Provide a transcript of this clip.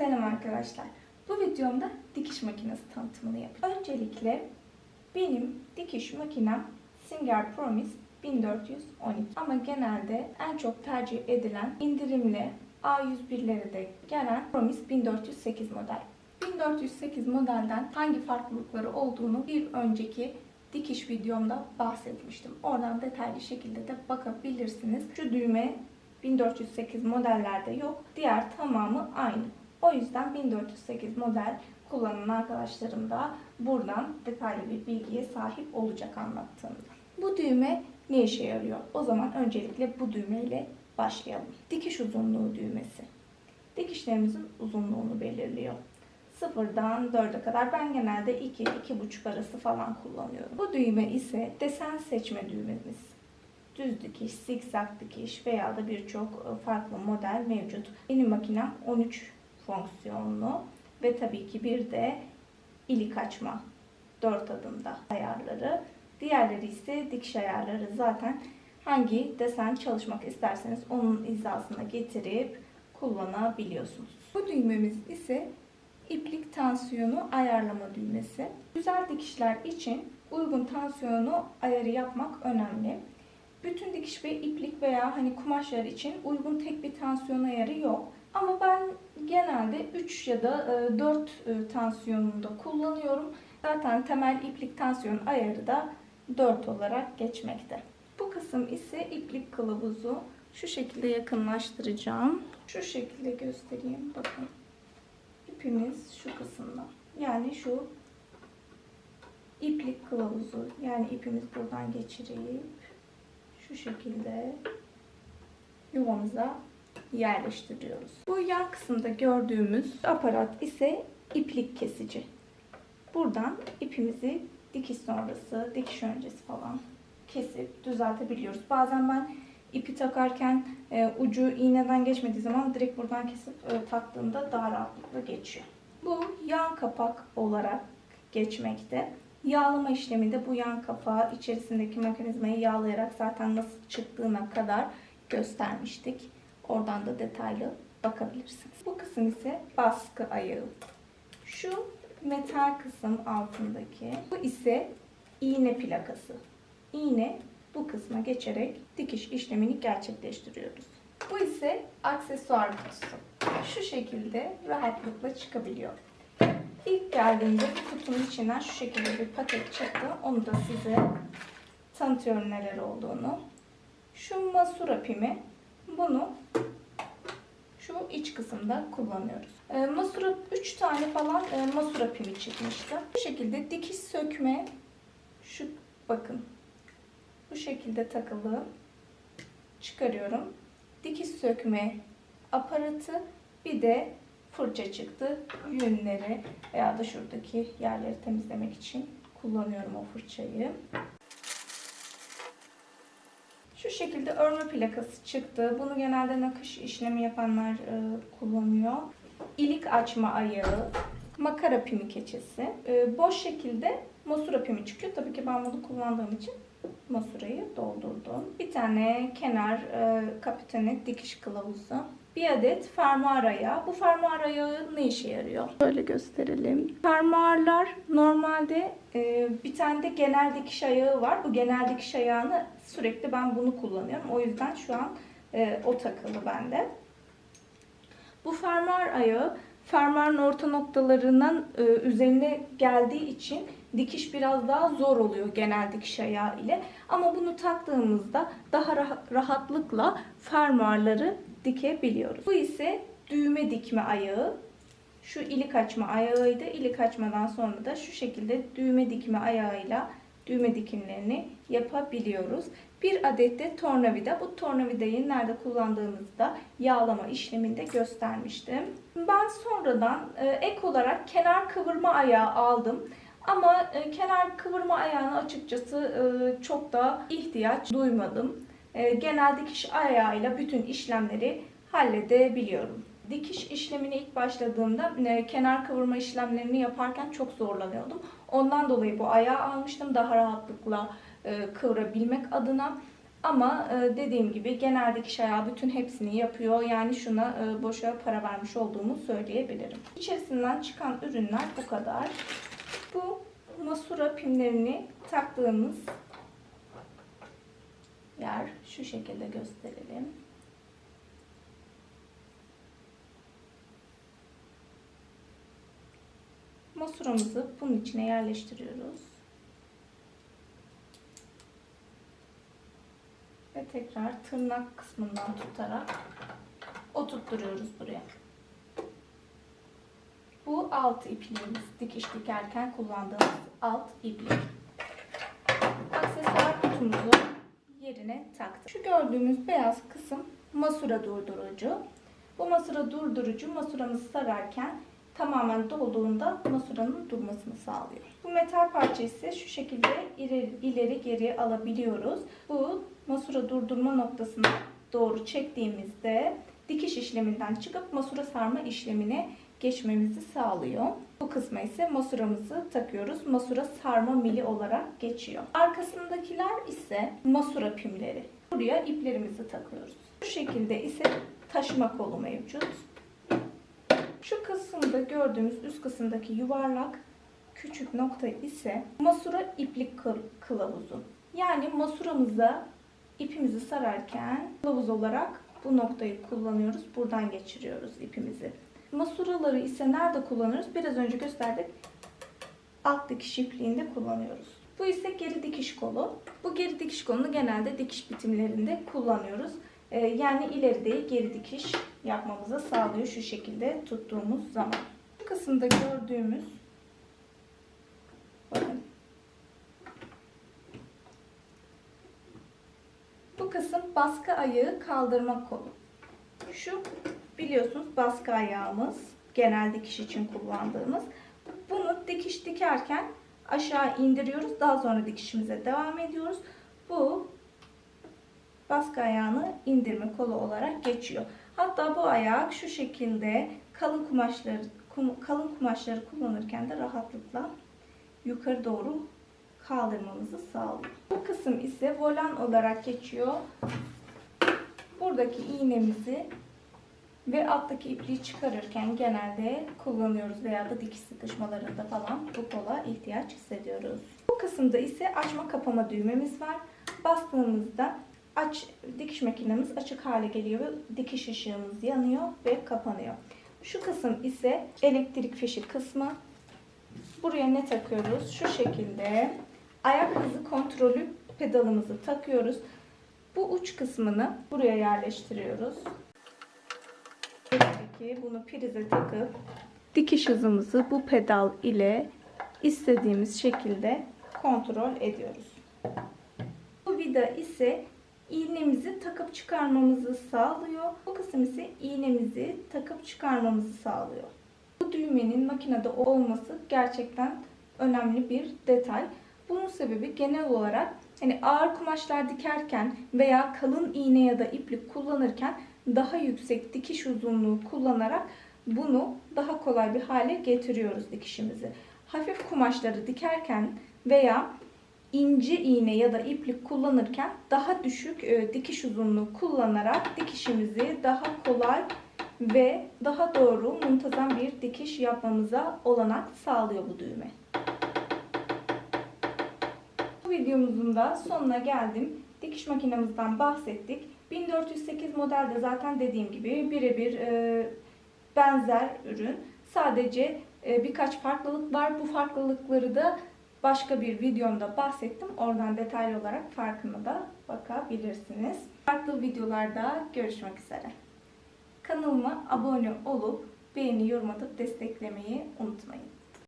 Selam arkadaşlar. Bu videomda dikiş makinesi tanıtımını yapıyorum. Öncelikle benim dikiş makinem Singer Promise 1412 ama genelde en çok tercih edilen indirimli A101'lere de gelen Promise 1408 model. 1408 modelden hangi farklılıkları olduğunu bir önceki dikiş videomda bahsetmiştim. Oradan detaylı şekilde de bakabilirsiniz. Şu düğme 1408 modellerde yok. Diğer tamamı aynı. O yüzden 1408 model kullanan arkadaşlarım da buradan detaylı bir bilgiye sahip olacak anlattığımda. Bu düğme ne işe yarıyor? O zaman öncelikle bu düğmeyle başlayalım. Dikiş uzunluğu düğmesi. Dikişlerimizin uzunluğunu belirliyor. Sıfırdan 4'e kadar ben genelde 2-2,5 arası falan kullanıyorum. Bu düğme ise desen seçme düğmemiz düz dikiş, zikzak dikiş veya da birçok e, farklı model mevcut. Benim makinem 13 fonksiyonlu ve tabii ki bir de ilik açma 4 adımda ayarları. Diğerleri ise dikiş ayarları zaten hangi desen çalışmak isterseniz onun hizasına getirip kullanabiliyorsunuz. Bu düğmemiz ise iplik tansiyonu ayarlama düğmesi. Güzel dikişler için uygun tansiyonu ayarı yapmak önemli. Bütün dikiş ve iplik veya hani kumaşlar için uygun tek bir tansiyon ayarı yok. Ama ben genelde 3 ya da 4 tansiyonunda kullanıyorum. Zaten temel iplik tansiyon ayarı da 4 olarak geçmekte. Bu kısım ise iplik kılavuzu. Şu şekilde yakınlaştıracağım. Şu şekilde göstereyim. Bakın. İpimiz şu kısımda. Yani şu iplik kılavuzu. Yani ipimiz buradan geçirip şu şekilde yuvamıza yerleştiriyoruz. Bu yan kısımda gördüğümüz aparat ise iplik kesici. Buradan ipimizi dikiş sonrası, dikiş öncesi falan kesip düzeltebiliyoruz. Bazen ben ipi takarken e, ucu iğneden geçmediği zaman direkt buradan kesip e, taktığımda daha rahatlıkla geçiyor. Bu yan kapak olarak geçmekte. Yağlama işleminde bu yan kapağı içerisindeki mekanizmayı yağlayarak zaten nasıl çıktığına kadar göstermiştik. Oradan da detaylı bakabilirsiniz. Bu kısım ise baskı ayağı. Şu metal kısım altındaki. Bu ise iğne plakası. İğne bu kısma geçerek dikiş işlemini gerçekleştiriyoruz. Bu ise aksesuar kutusu. Şu şekilde rahatlıkla çıkabiliyor. İlk geldiğinde bu kutunun içinden şu şekilde bir paket çıktı. Onu da size tanıtıyorum neler olduğunu. Şu masura pimi. Bunu şu iç kısımda kullanıyoruz. E, masura 3 tane falan e, masura pimi çıkmıştı. Bu şekilde dikiş sökme şu bakın bu şekilde takılı çıkarıyorum. Dikiş sökme aparatı bir de fırça çıktı. Yünleri veya da şuradaki yerleri temizlemek için kullanıyorum o fırçayı. Şu şekilde örme plakası çıktı. Bunu genelde nakış işlemi yapanlar e, kullanıyor. İlik açma ayağı, makara pimi keçesi. E, boş şekilde masura pimi çıkıyor. Tabii ki ben bunu kullandığım için masurayı doldurdum. Bir tane kenar e, kapiteni dikiş kılavuzu. Bir adet fermuar ayağı. Bu fermuar ayağı ne işe yarıyor? Şöyle gösterelim. Fermuarlar normalde e, bir tane de genel dikiş ayağı var. Bu genel dikiş ayağını sürekli ben bunu kullanıyorum. O yüzden şu an e, o takılı bende. Bu fermuar ayağı fermuarın orta noktalarının e, üzerine geldiği için dikiş biraz daha zor oluyor genel dikiş ayağı ile. Ama bunu taktığımızda daha rah- rahatlıkla fermuarları dikebiliyoruz. Bu ise düğme dikme ayağı. Şu ilik açma ayağıydı. İlik açmadan sonra da şu şekilde düğme dikme ayağıyla düğme dikimlerini yapabiliyoruz. Bir adet de tornavida. Bu tornavidayı nerede kullandığımızı da yağlama işleminde göstermiştim. Ben sonradan e, ek olarak kenar kıvırma ayağı aldım. Ama e, kenar kıvırma ayağına açıkçası e, çok da ihtiyaç duymadım. E, genel dikiş ayağıyla bütün işlemleri halledebiliyorum. Dikiş işlemine ilk başladığımda e, kenar kıvırma işlemlerini yaparken çok zorlanıyordum. Ondan dolayı bu ayağı almıştım daha rahatlıkla e, kıvırabilmek adına. Ama e, dediğim gibi genel dikiş ayağı bütün hepsini yapıyor. Yani şuna boşa para vermiş olduğumu söyleyebilirim. İçerisinden çıkan ürünler bu kadar. Bu masura pimlerini taktığımız yer şu şekilde gösterelim. Masuramızı bunun içine yerleştiriyoruz. Ve tekrar tırnak kısmından tutarak oturtturuyoruz buraya. Bu alt ipliğimiz. Dikiş dikerken kullandığımız alt iplik. Aksesuar kutumuzu yerine taktık. Şu gördüğümüz beyaz kısım masura durdurucu. Bu masura durdurucu masuramızı sararken tamamen dolduğunda masuranın durmasını sağlıyor. Bu metal parça ise şu şekilde ileri, ileri geri alabiliyoruz. Bu masura durdurma noktasına doğru çektiğimizde dikiş işleminden çıkıp masura sarma işlemine geçmemizi sağlıyor. Bu kısma ise masuramızı takıyoruz. Masura sarma mili olarak geçiyor. Arkasındakiler ise masura pimleri. Buraya iplerimizi takıyoruz. Bu şekilde ise taşıma kolu mevcut. Şu kısımda gördüğümüz üst kısımdaki yuvarlak küçük nokta ise masura iplik kıl- kılavuzu. Yani masuramıza ipimizi sararken kılavuz olarak bu noktayı kullanıyoruz. Buradan geçiriyoruz ipimizi. Masuraları ise nerede kullanıyoruz? Biraz önce gösterdik. Alt dikiş ipliğinde kullanıyoruz. Bu ise geri dikiş kolu. Bu geri dikiş kolunu genelde dikiş bitimlerinde kullanıyoruz. Ee, yani ileri değil geri dikiş yapmamızı sağlıyor şu şekilde tuttuğumuz zaman. Bu kısımda gördüğümüz bakın bu kısım baskı ayağı kaldırma kolu. Şu biliyorsunuz baskı ayağımız genel dikiş için kullandığımız. Bunu dikiş dikerken aşağı indiriyoruz. Daha sonra dikişimize devam ediyoruz. Bu baskı ayağını indirme kolu olarak geçiyor. Hatta bu ayak şu şekilde kalın kumaşları kum- kalın kumaşları kullanırken de rahatlıkla yukarı doğru kaldırmamızı sağlıyor. Bu kısım ise volan olarak geçiyor. Buradaki iğnemizi ve alttaki ipliği çıkarırken genelde kullanıyoruz veya da dikiş sıkışmalarında falan bu kola ihtiyaç hissediyoruz. Bu kısımda ise açma kapama düğmemiz var. Bastığımızda aç dikiş makinemiz açık hale geliyor ve dikiş ışığımız yanıyor ve kapanıyor. Şu kısım ise elektrik fişi kısmı. Buraya ne takıyoruz? Şu şekilde ayak hızı kontrolü pedalımızı takıyoruz. Bu uç kısmını buraya yerleştiriyoruz. Buradaki bunu prize takıp dikiş hızımızı bu pedal ile istediğimiz şekilde kontrol ediyoruz. Bu vida ise iğnemizi takıp çıkarmamızı sağlıyor. Bu kısım ise iğnemizi takıp çıkarmamızı sağlıyor. Bu düğmenin makinede olması gerçekten önemli bir detay. Bunun sebebi genel olarak hani ağır kumaşlar dikerken veya kalın iğne ya da iplik kullanırken daha yüksek dikiş uzunluğu kullanarak bunu daha kolay bir hale getiriyoruz dikişimizi. Hafif kumaşları dikerken veya ince iğne ya da iplik kullanırken daha düşük e, dikiş uzunluğu kullanarak dikişimizi daha kolay ve daha doğru muntazam bir dikiş yapmamıza olanak sağlıyor bu düğme. Bu videomuzun da sonuna geldim. Dikiş makinemizden bahsettik. 1408 modelde zaten dediğim gibi birebir e, benzer ürün. Sadece e, birkaç farklılık var. Bu farklılıkları da başka bir videomda bahsettim. Oradan detaylı olarak farkına da bakabilirsiniz. Farklı videolarda görüşmek üzere. Kanalıma abone olup beğeni, yorum atıp desteklemeyi unutmayın.